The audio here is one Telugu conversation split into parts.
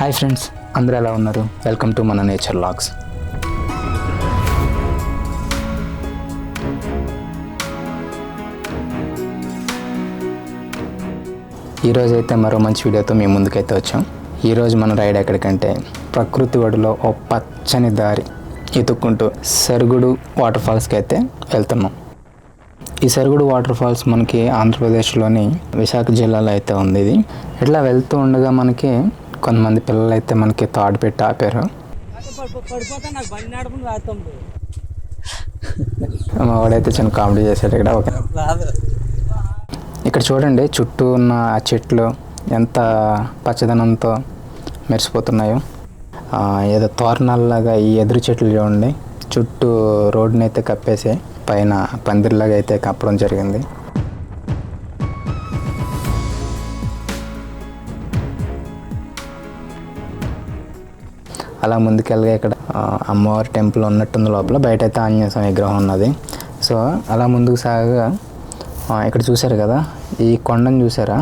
హాయ్ ఫ్రెండ్స్ అందరూ ఎలా ఉన్నారు? వెల్కమ్ టు మన నేచర్ లాగ్స్. ఈరోజు అయితే మరో మంచి వీడియోతో మేము ముందుకైతే వచ్చాం. ఈరోజు మన రైడ్ ఎక్కడికంటే ప్రకృతి ఒడిలో ఓ పచ్చని దారి ఎతుక్కుంటూ సరుగుడు వాటర్ ఫాల్స్కి అయితే వెళ్తున్నాం. ఈ సరుగుడు వాటర్ ఫాల్స్ మనకి ఆంధ్రప్రదేశ్లోని విశాఖ జిల్లాలో అయితే ఉంది ఇది. ఇట్లా వెళ్తూ ఉండగా మనకి కొంతమంది పిల్లలు అయితే మనకి తాడు పెట్టి ఆపారు. మా వాడైతే చిన్న కామెడీ చేశాడు ఇక్కడ ఒక ఇక్కడ చూడండి చుట్టూ ఉన్న ఆ చెట్లు ఎంత పచ్చదనంతో మెరిసిపోతున్నాయో. ఏదో తోరణాలలాగా ఈ ఎదురు చెట్లు చూడండి చుట్టూ రోడ్డుని అయితే కప్పేసి పైన పందిరిలాగా అయితే కప్పడం జరిగింది. అలా ముందుకెళ్ళగా ఇక్కడ అమ్మవారి టెంపుల్ ఉన్నట్టుంది లోపల. బయట అయితే ఆంజనేయ స్వామి విగ్రహం ఉన్నది. సో అలా ముందుకు సాగగా ఇక్కడ చూసారు కదా ఈ కొండను చూసారా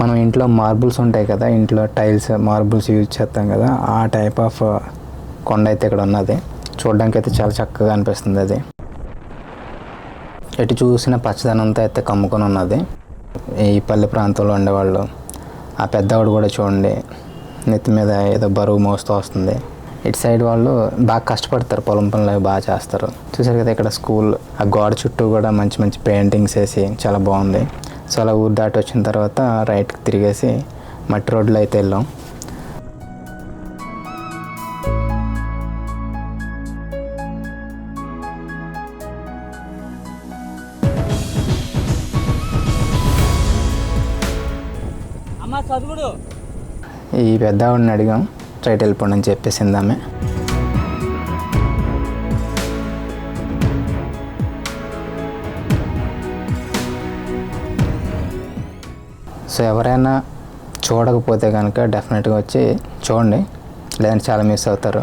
మనం ఇంట్లో మార్బుల్స్ ఉంటాయి కదా ఇంట్లో టైల్స్ మార్బుల్స్ యూజ్ చేస్తాం కదా ఆ టైప్ ఆఫ్ కొండ అయితే ఇక్కడ ఉన్నది. చూడడానికి అయితే చాలా చక్కగా అనిపిస్తుంది అది. ఎటు చూసిన పచ్చదనంతో అయితే కమ్ముకొని ఉన్నది. ఈ పల్లె ప్రాంతంలో ఉండేవాళ్ళు ఆ పెద్దవాడు కూడా చూడండి నెత్తి మీద ఏదో బరువు మోస్తూ వస్తుంది. ఇటు సైడ్ వాళ్ళు బాగా కష్టపడతారు పొలం పనులు అవి బాగా చేస్తారు. చూసారు కదా ఇక్కడ స్కూల్ ఆ గోడ చుట్టూ కూడా మంచి మంచి పెయింటింగ్స్ వేసి చాలా బాగుంది. సో అలా ఊరు దాటి వచ్చిన తర్వాత రైట్కి తిరిగేసి మట్టి రోడ్లో అయితే వెళ్ళాం. అమ్మ చదువుడు. ఈ పెద్ద ఆవిడని అడిగాం రైట్ వెళ్ళిపోండి అని చెప్పేసింది ఆమె సో ఎవరైనా చూడకపోతే కనుక డెఫినెట్గా వచ్చి చూడండి లేదంటే చాలా మిస్ అవుతారు.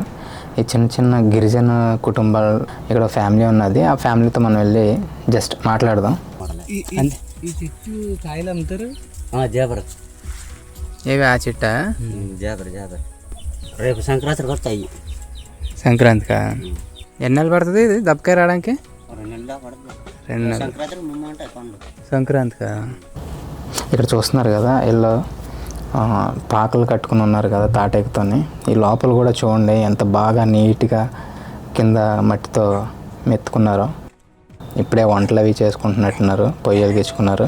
ఈ చిన్న చిన్న గిరిజన కుటుంబాలు ఇక్కడ ఫ్యామిలీ ఉన్నది ఆ ఫ్యామిలీతో మనం వెళ్ళి జస్ట్ మాట్లాడదాం. ఈ చెట్టు కాయలు అమ్ముతారు? జాబర్. ఏవి ఆ చిట్ట? జాబర్ జాబర్ రేపు సంక్రాంతికి వస్తాయి. సంక్రాంతికా? ఎన్ని నెలలు పడుతుంది ఇది దప్పకాయ రావడానికి? రెండు సంక్రాంతికి ఇక్కడ చూస్తున్నారు కదా వీళ్ళు పాకలు కట్టుకుని ఉన్నారు కదా తాటేకుతోని. ఈ లోపల కూడా చూడండి ఎంత బాగా నీట్గా కింద మట్టితో మెత్తుకున్నారో. ఇప్పుడే వంటలు అవి చేసుకుంటున్నట్టున్నారు పొయ్యి వెలిగించుకున్నారు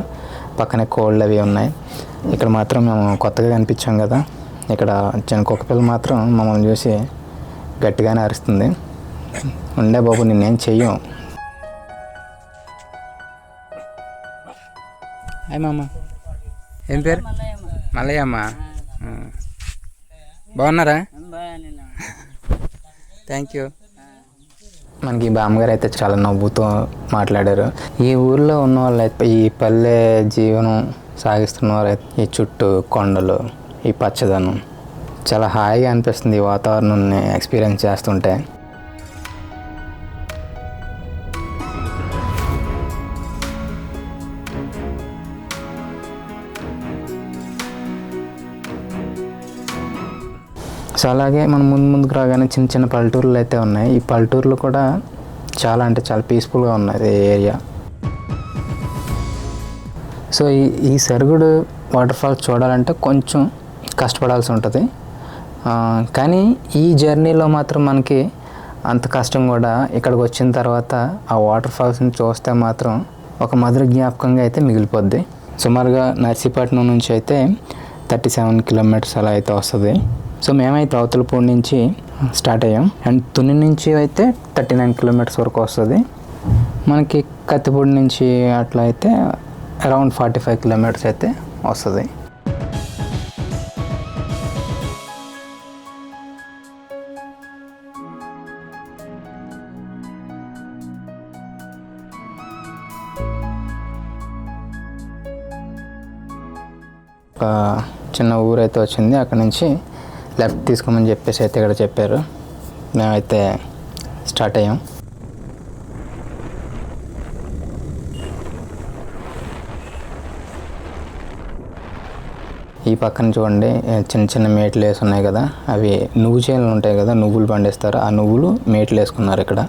పక్కనే కోళ్ళు అవి ఉన్నాయి. ఇక్కడ మాత్రం మేము కొత్తగా కనిపించాం కదా. ఇక్కడ చిన్న కుక్క పిల్ల మాత్రం మమ్మల్ని చూసి గట్టిగానే అరుస్తుంది. ఉండే బాబు నిన్నేం చెయ్యం. హాయ్ మామ. ఏం పేరు? మల్లయ్యమ్మ. బాగున్నారా? Thank you. మనకి బామ్మగారు అయితే చాలా నవ్వుతూ మాట్లాడారు. ఈ ఊర్లో ఉన్న వాళ్ళు ఈ పల్లె జీవనం సాగిస్తున్న వారు అయితే ఈ చుట్టూ కొండలు ఈ పచ్చదనం. చాలా హాయిగా అనిపిస్తుంది ఈ వాతావరణాన్ని ఎక్స్పీరియన్స్ చేస్తుంటే. సో అలాగే మనం ముందు ముందుకు రాగానే చిన్న చిన్న పల్లెటూర్లు అయితే ఉన్నాయి. ఈ పల్లెటూర్లు కూడా చాలా అంటే చాలా పీస్ఫుల్గా ఉన్నది ఏరియా సో ఈ ఈ సరుగుడు వాటర్ ఫాల్స్ చూడాలంటే కొంచెం కష్టపడాల్సి ఉంటుంది. కానీ ఈ జర్నీలో మాత్రం మనకి అంత కష్టం కూడా ఇక్కడికి వచ్చిన తర్వాత ఆ వాటర్ ఫాల్స్ని చూస్తే మాత్రం ఒక మధుర జ్ఞాపకంగా అయితే మిగిలిపోద్ది. సుమారుగా నర్సీపట్నం నుంచి అయితే థర్టీ సెవెన్ కిలోమీటర్స్ అలా అయితే వస్తుంది. సో మేమైతే అవతలపూడి నుంచి స్టార్ట్ అయ్యాం. అండ్ తుని నుంచి అయితే థర్టీ నైన్ కిలోమీటర్స్ వరకు వస్తుంది. మనకి కత్తిపూడి నుంచి అట్లా అయితే అరౌండ్ ఫార్టీ ఫైవ్ కిలోమీటర్స్ అయితే వస్తుంది. ఒక చిన్న ఊరు అయితే వచ్చింది. అక్కడ నుంచి లెఫ్ట్ తీసుకోమని చెప్పేసి అయితే ఇక్కడ చెప్పారు. మేమైతే స్టార్ట్ అయ్యాం. ఈ పక్కన చూడండి చిన్న చిన్న మేట్లు వేసి ఉన్నాయి కదా అవి నువ్వు చేనులు ఉంటాయి కదా నువ్వులు పండిస్తారు. ఆ నువ్వులు మేట్లు వేసుకున్నారు ఇక్కడ.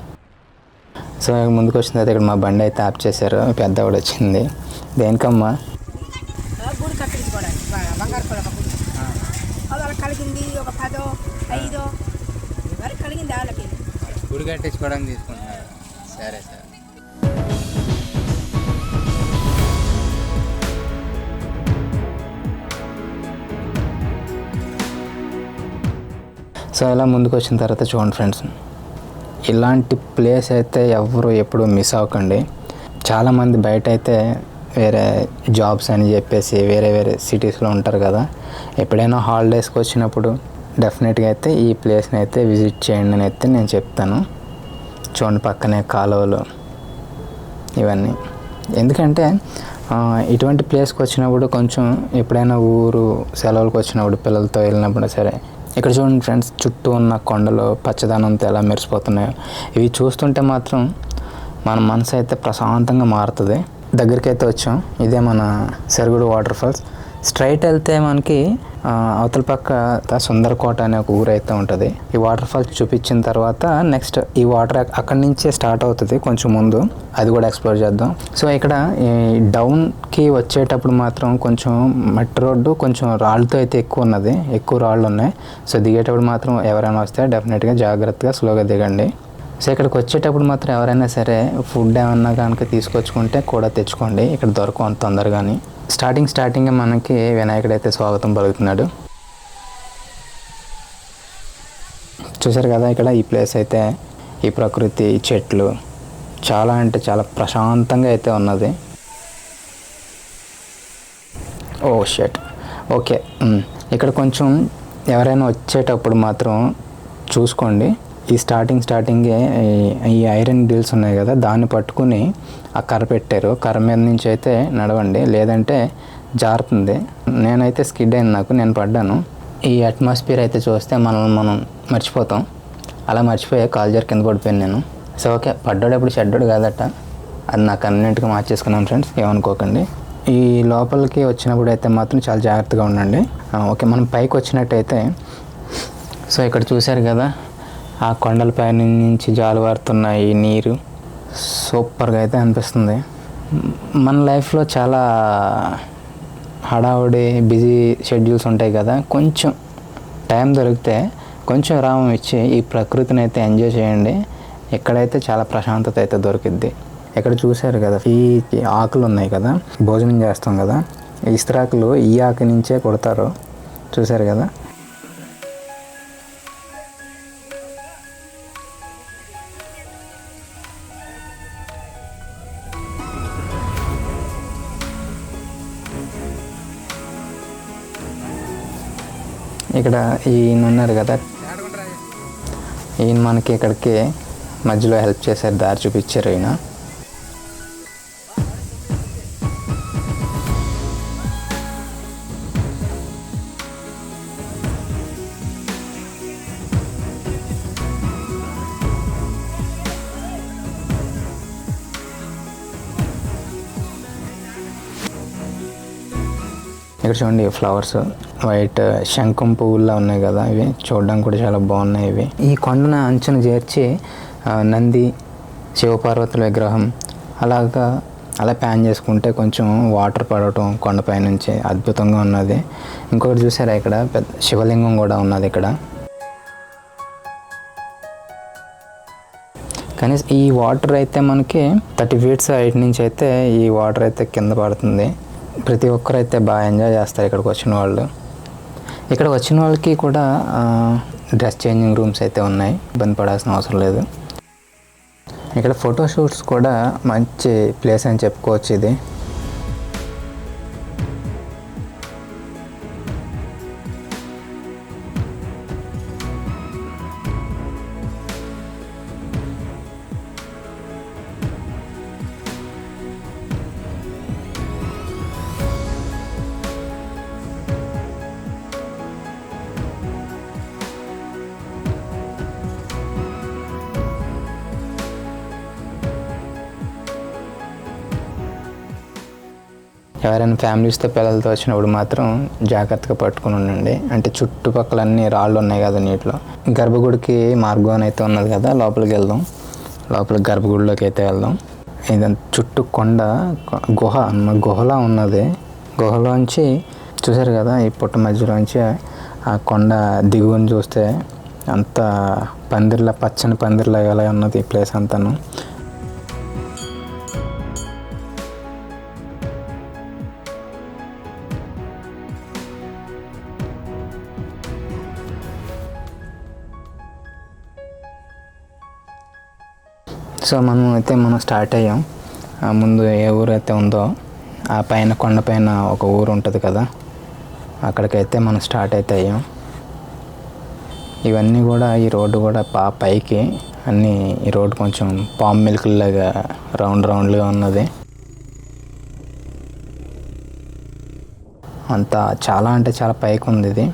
సో ముందుకు వచ్చిన తర్వాత ఇక్కడ మా బండి అయితే ఆప్ చేశారు. పెద్దవాడు వచ్చింది. దేనికమ్మా? కలిగింది ఒక పదో ఐదో. ఎవరికి కలిగింది వాళ్ళకి. గుడి కట్టించుకోవడానికి తీసుకుంటున్నారు. సరే సరే. సో ఇలా ముందుకు వచ్చిన తర్వాత చూడండి ఫ్రెండ్స్. ఇలాంటి ప్లేస్ అయితే ఎవరు ఎప్పుడు మిస్ అవ్వకండి. చాలామంది బయట అయితే వేరే జాబ్స్ అని చెప్పేసి వేరే వేరే సిటీస్లో ఉంటారు కదా. ఎప్పుడైనా హాలిడేస్కి వచ్చినప్పుడు డెఫినెట్గా అయితే ఈ ప్లేస్ని అయితే విజిట్ చేయండి అని అయితే నేను చెప్తాను. చూడండి పక్కనే కాలువలు ఇవన్నీ. ఎందుకంటే ఇటువంటి ప్లేస్కి వచ్చినప్పుడు కొంచెం ఎప్పుడైనా ఊరు సెలవులకు వచ్చినప్పుడు పిల్లలతో వెళ్ళినప్పుడు సరే ఇక్కడ చూడండి ఫ్రెండ్స్ చుట్టూ ఉన్న కొండలు పచ్చదనంతో ఎలా మెరిసిపోతున్నాయో. ఇవి చూస్తుంటే మాత్రం మన మనసు అయితే ప్రశాంతంగా మారుతుంది. దగ్గరికి అయితే వచ్చాం. ఇదే మన సెరుగుడు వాటర్ ఫాల్స్. స్ట్రైట్ వెళ్తే మనకి అవతల పక్క సుందరకోట అనే ఒక ఊరు అయితే ఉంటుంది. ఈ వాటర్ ఫాల్స్ చూపించిన తర్వాత నెక్స్ట్ ఈ వాటర్ అక్కడి నుంచే స్టార్ట్ అవుతుంది కొంచెం ముందు. అది కూడా ఎక్స్ప్లోర్ చేద్దాం. సో ఇక్కడ ఈ డౌన్కి వచ్చేటప్పుడు మాత్రం కొంచెం మట్టి రోడ్డు కొంచెం రాళ్ళతో అయితే ఎక్కువ ఉన్నది. ఎక్కువ రాళ్ళు ఉన్నాయి. సో దిగేటప్పుడు మాత్రం ఎవరైనా వస్తే డెఫినెట్గా జాగ్రత్తగా స్లోగా దిగండి. సో ఇక్కడికి వచ్చేటప్పుడు మాత్రం ఎవరైనా సరే ఫుడ్ ఏమన్నా కనుక తీసుకొచ్చుకుంటే కూడా తెచ్చుకోండి. ఇక్కడ దొరకవు అంత తొందరగాని. స్టార్టింగ్ స్టార్టింగ్ మనకి వినాయకుడు అయితే స్వాగతం పలుకుతున్నాడు. చూసారు కదా ఇక్కడ ఈ ప్లేస్ అయితే ఈ ప్రకృతి చెట్లు చాలా అంటే చాలా ప్రశాంతంగా అయితే ఉన్నది. ఓ షర్ట్ ఓకే ఇక్కడ కొంచెం ఎవరైనా వచ్చేటప్పుడు మాత్రం చూసుకోండి. ఈ స్టార్టింగ్ స్టార్టింగే ఈ- ఈ ఐరన్ డీల్స్ ఉన్నాయి కదా దాన్ని పట్టుకుని ఆ కర్ర పెట్టారు. కర్ర మీద నుంచి అయితే నడవండి. లేదంటే జారుతుంది. నేనైతే స్కిడ్ అయింది నాకు నేను పడ్డాను. ఈ అట్మాస్ఫియర్ అయితే చూస్తే మనల్ని మనం మర్చిపోతాం. అలా మర్చిపోయి కాల్జర్ కింద పడిపోయాను నేను. సో ఓకే పడ్డాడు ఎప్పుడు చెడ్డాడు కాదట. అది నాకు అన్నింటికి మార్చేసుకున్నాను ఫ్రెండ్స్ ఏమనుకోకండి. ఈ లోపలికి వచ్చినప్పుడు అయితే మాత్రం చాలా జాగ్రత్తగా ఉండండి. ఓకే మనం పైకి వచ్చినట్టయితే సో ఇక్కడ చూశారు కదా ఆ కొండలపై నుంచి జాలువారుతున్న ఈ నీరు. సూపర్గా అయితే అనిపిస్తుంది. మన లైఫ్లో చాలా హడావుడి బిజీ షెడ్యూల్స్ ఉంటాయి కదా. కొంచెం టైం దొరికితే కొంచెం విరామం ఇచ్చి ఈ ప్రకృతిని అయితే ఎంజాయ్ చేయండి. ఎక్కడైతే చాలా ప్రశాంతత అయితే దొరికిద్ది. ఇక్కడ చూశారు కదా ఈ ఆకులు ఉన్నాయి కదా భోజనం చేస్తాం కదా. ఇస్త్రాకులు ఈ ఆకు నుంచే కొడతారు. చూశారు కదా? ఇక్కడ ఈయన ఉన్నారు కదా. ఈయన మనకి ఇక్కడికి మధ్యలో హెల్ప్ చేశారు దారి చూపించారు ఈయన. ఇక్కడ చూడండి ఫ్లవర్స్. వైట్ శంఖం పువ్వుల్లో ఉన్నాయి కదా ఇవి. చూడడానికి కూడా చాలా బాగున్నాయి ఇవి. ఈ కొండను అంచున చేర్చి నంది శివపార్వతుల విగ్రహం అలాగా అలా ప్యాన్ చేసుకుంటే కొంచెం వాటర్ పడటం కొండపై నుంచి అద్భుతంగా ఉన్నది. ఇంకొకటి చూసారా ఇక్కడ? పెద్ద శివలింగం కూడా ఉన్నది ఇక్కడ. కానీ ఈ వాటర్ అయితే మనకి థర్టీ ఫీట్స్ హైట్ నుంచి అయితే ఈ వాటర్ అయితే కింద పడుతుంది. ప్రతి ఒక్కరు అయితే బాగా ఎంజాయ్ చేస్తారు ఇక్కడికి వచ్చిన వాళ్ళు. ఇక్కడ వచ్చిన వాళ్ళకి కూడా డ్రెస్ చేంజింగ్ రూమ్స్ అయితే ఉన్నాయి. ఇబ్బంది పడాల్సిన అవసరం లేదు. ఇక్కడ ఫోటోషూట్స్ కూడా మంచి ప్లేస్ అని చెప్పుకోవచ్చు ఇది. ఎవరైనా ఫ్యామిలీస్తో పిల్లలతో వచ్చినప్పుడు మాత్రం జాగ్రత్తగా పట్టుకుని ఉండండి. అంటే చుట్టుపక్కల అన్ని రాళ్ళు ఉన్నాయి కదా నీటిలో. గర్భగుడికి మార్గం అయితే ఉన్నది కదా లోపలికి వెళ్దాం. లోపల గర్భగుడిలోకి అయితే వెళ్దాం. ఇదంతా చుట్టూ కొండ గుహ గుహలా ఉన్నది. గుహలోంచి చూసారు కదా ఈ పుట్ట మధ్యలోంచి ఆ కొండ దిగువని చూస్తే అంత పందిర్లా పచ్చని పందిర్లా ఎలా ఉన్నది ఈ ప్లేస్ అంతాను. సో మనం అయితే మనం స్టార్ట్ అయ్యాం. ఆ ముందు ఏ ఊరు అయితే ఉందో ఆ పైన కొండపైన ఒక ఊరు ఉంటుంది కదా అక్కడికైతే మనం స్టార్ట్ అయితే అయ్యాం. ఇవన్నీ కూడా ఈ రోడ్డు కూడా పా పైకి అన్నీ ఈ రోడ్డు కొంచెం పామ్ మిల్క్లాగా రౌండ్ రౌండ్గా ఉన్నది. అంత చాలా అంటే చాలా పైకి ఉంది ఇది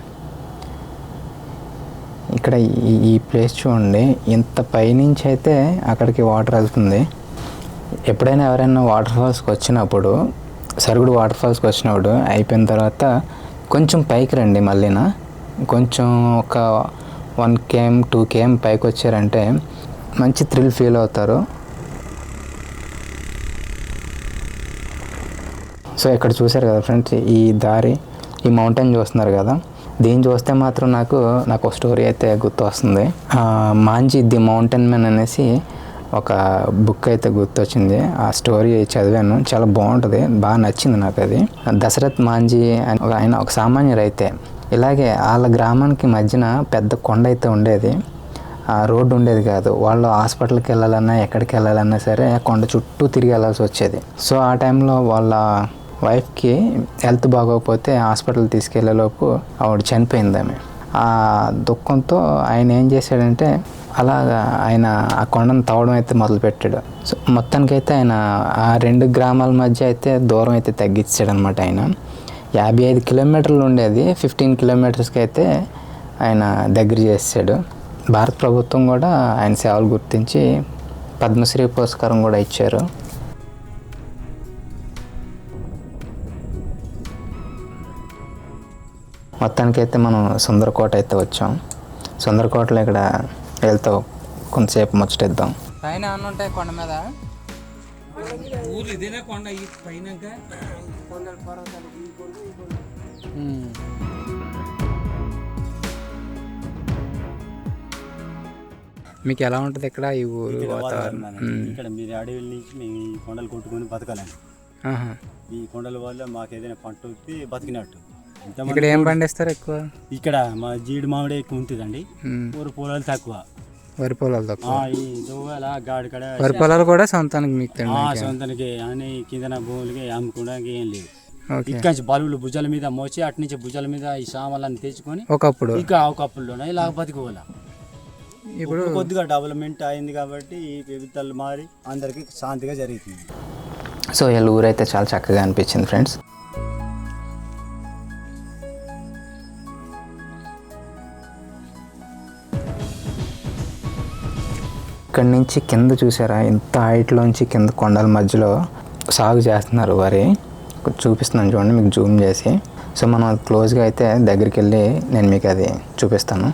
ఇక్కడ ఈ ఈ ప్లేస్ చూడండి. ఇంత పైనుంచి అయితే అక్కడికి వాటర్ వెళ్తుంది. ఎప్పుడైనా ఎవరైనా వాటర్ ఫాల్స్కి వచ్చినప్పుడు సరుగుడు వాటర్ ఫాల్స్కి వచ్చినప్పుడు అయిపోయిన తర్వాత కొంచెం పైకి రండి మళ్ళీనా. కొంచెం ఒక వన్ కేఎం టూ కేఎం పైకి వచ్చారంటే మంచి థ్రిల్ ఫీల్ అవుతారు. సో ఇక్కడ చూశారు కదా ఫ్రెండ్స్ ఈ దారి ఈ మౌంటైన్ చూస్తున్నారు కదా. దీన్ని చూస్తే మాత్రం నాకు నాకు స్టోరీ అయితే గుర్తు వస్తుంది మాంజీ ది మౌంటైన్ మ్యాన్ అనేసి ఒక బుక్ అయితే గుర్తొచ్చింది. ఆ స్టోరీ చదివాను. చాలా బాగుంటుంది. బాగా నచ్చింది నాకు అది. దశరథ్ మాంజీ అని ఒక ఆయన ఒక సామాన్య రైతే ఇలాగే వాళ్ళ గ్రామానికి మధ్యన పెద్ద కొండ అయితే ఉండేది. ఆ రోడ్డు ఉండేది కాదు. వాళ్ళు హాస్పిటల్కి వెళ్ళాలన్నా ఎక్కడికి వెళ్ళాలన్నా సరే కొండ చుట్టూ తిరిగి వెళ్ళాల్సి వచ్చేది. సో ఆ టైంలో వాళ్ళ వైఫ్కి హెల్త్ బాగోకపోతే హాస్పిటల్ తీసుకెళ్ళేలోపు ఆవిడ చనిపోయింది ఆమె. ఆ దుఃఖంతో ఆయన ఏం చేశాడంటే అలాగా ఆయన ఆ కొండను తవ్వడం అయితే మొదలుపెట్టాడు. సో మొత్తానికైతే ఆయన ఆ రెండు గ్రామాల మధ్య అయితే దూరం అయితే తగ్గించాడు అనమాట ఆయన. యాభై ఐదు కిలోమీటర్లు ఉండేది ఫిఫ్టీన్ కిలోమీటర్స్కి అయితే ఆయన దగ్గర చేసాడు భారత ప్రభుత్వం కూడా ఆయన సేవలు గుర్తించి పద్మశ్రీ పురస్కారం కూడా ఇచ్చారు. మొత్తానికైతే మనం సుందరకోట అయితే వచ్చాం. సుందరకోటలో ఇక్కడ వెళ్తూ కొంతసేపు ముచ్చటిద్దాం. పైన ఏమన్నా ఉంటాయి కొండ మీద? ఊరు ఇదేనా కొండ ఈ పైనాక? మీకు ఎలా ఉంటుంది ఇక్కడ ఈ ఊరు వాతావరణం. ఇక్కడ మీరు అడవుల నుంచి మేము ఈ కొండలు కొట్టుకొని బతకాలండి. ఈ కొండల వల్ల మాకు ఏదైనా పంట వచ్చి బతికినట్టు. ఇక్కడ ఏం పండిస్తారు ఎక్కువ? ఇక్కడ మా జీడి మామిడి ఎక్కువ ఉంటుందండి. ఊరు పొలాలు తక్కువ. వరి పొలాలు తక్కువ. ఆ, ఈ దువ్వల గాడికడ వరి పొలాలు కూడా సొంతానికి మీకు సొంతానికి అని కిందన భూములకి అమ్ముకోవడానికి ఏం లేదు. ఇక్కడ నుంచి బలువులు భుజాల మీద మోచి అటు నుంచి భుజాల మీద ఈ సామాన్లన్నీ తెచ్చుకొని ఒకప్పుడు. ఇక ఒక కప్పుల్లోనే ఇలా బతికోవాలి. ఇప్పుడు ఇప్పుడు కొద్దిగా డెవలప్మెంట్ అయింది కాబట్టి ఈ ప్రభుత్వాలు మారి అందరికీ శాంతిగా జరుగుతుంది. సో వీళ్ళ ఊరైతే చాలా చక్కగా అనిపించింది ఫ్రెండ్స్. ఇక్కడి నుంచి కింద చూసారా? ఇంత హైట్లోంచి కింద కొండల మధ్యలో సాగు చేస్తున్నారు వరి. చూపిస్తున్నాను చూడండి మీకు జూమ్ చేసి. సో మనం అది క్లోజ్గా అయితే దగ్గరికి వెళ్ళి నేను మీకు అది చూపిస్తాను.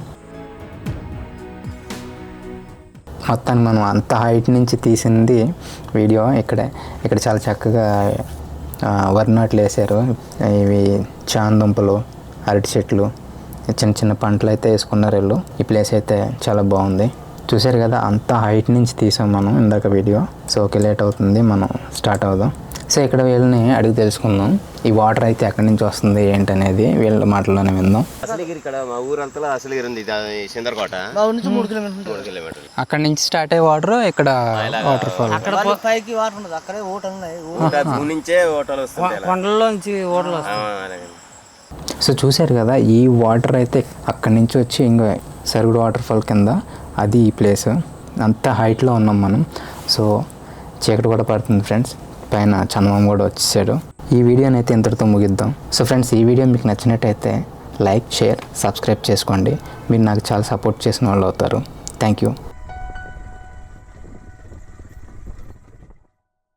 మొత్తాన్ని మనం అంత హైట్ నుంచి తీసింది వీడియో ఇక్కడే. ఇక్కడ చాలా చక్కగా ఆ, వరి నాట్లు వేసారు ఇవి చాందుంపలు అరటి చెట్లు చిన్న చిన్న పంటలు అయితే వేసుకున్నారు వీళ్ళు. ఈ ప్లేస్ అయితే చాలా బాగుంది. చూసారు కదా అంత హైట్ నుంచి తీసాం మనం ఇందాక వీడియో సో ఓకే లేట్ అవుతుంది మనం స్టార్ట్ అవుదాం. సో ఇక్కడ వీళ్ళని అడిగి తెలుసుకుందాం. ఈ వాటర్ అయితే ఎక్కడి నుంచి వస్తుంది ఏంటనేది వీళ్ళ మాటల్లోనే విందాం. అసలుగిరి ఇక్కడ మా ఊరంతలో అసలుగిరి ఉంది సిందరకోట అక్కడి నుంచి స్టార్ట్ అయ్యే వాటర్ ఇక్కడ వాటర్ ఫాల్ పైకి వాటర్ ఉండదు అక్కడే ఓటలు ఉన్నాయి. నుంచే ఓటలు వస్తుంది అలా. కొండల్లోంచి ఓటలు ఆ, అలాగే. సో చూశారు కదా ఈ వాటర్ అయితే అక్కడి నుంచి వచ్చి ఇంకా సరుగుడు వాటర్ ఫాల్ కింద. అది ఈ ప్లేస్. అంత హైట్లో ఉన్నాం మనం. సో చీకటి కూడా పడుతుంది ఫ్రెండ్స్. పైన చందమం కూడా వచ్చేసాడు. ఈ వీడియోని అయితే ఇంతటితో ముగిద్దాం. సో ఫ్రెండ్స్ ఈ వీడియో మీకు నచ్చినట్టయితే లైక్ షేర్ సబ్స్క్రైబ్ చేసుకోండి. మీరు నాకు చాలా సపోర్ట్ చేసిన వాళ్ళు అవుతారు. Thank you.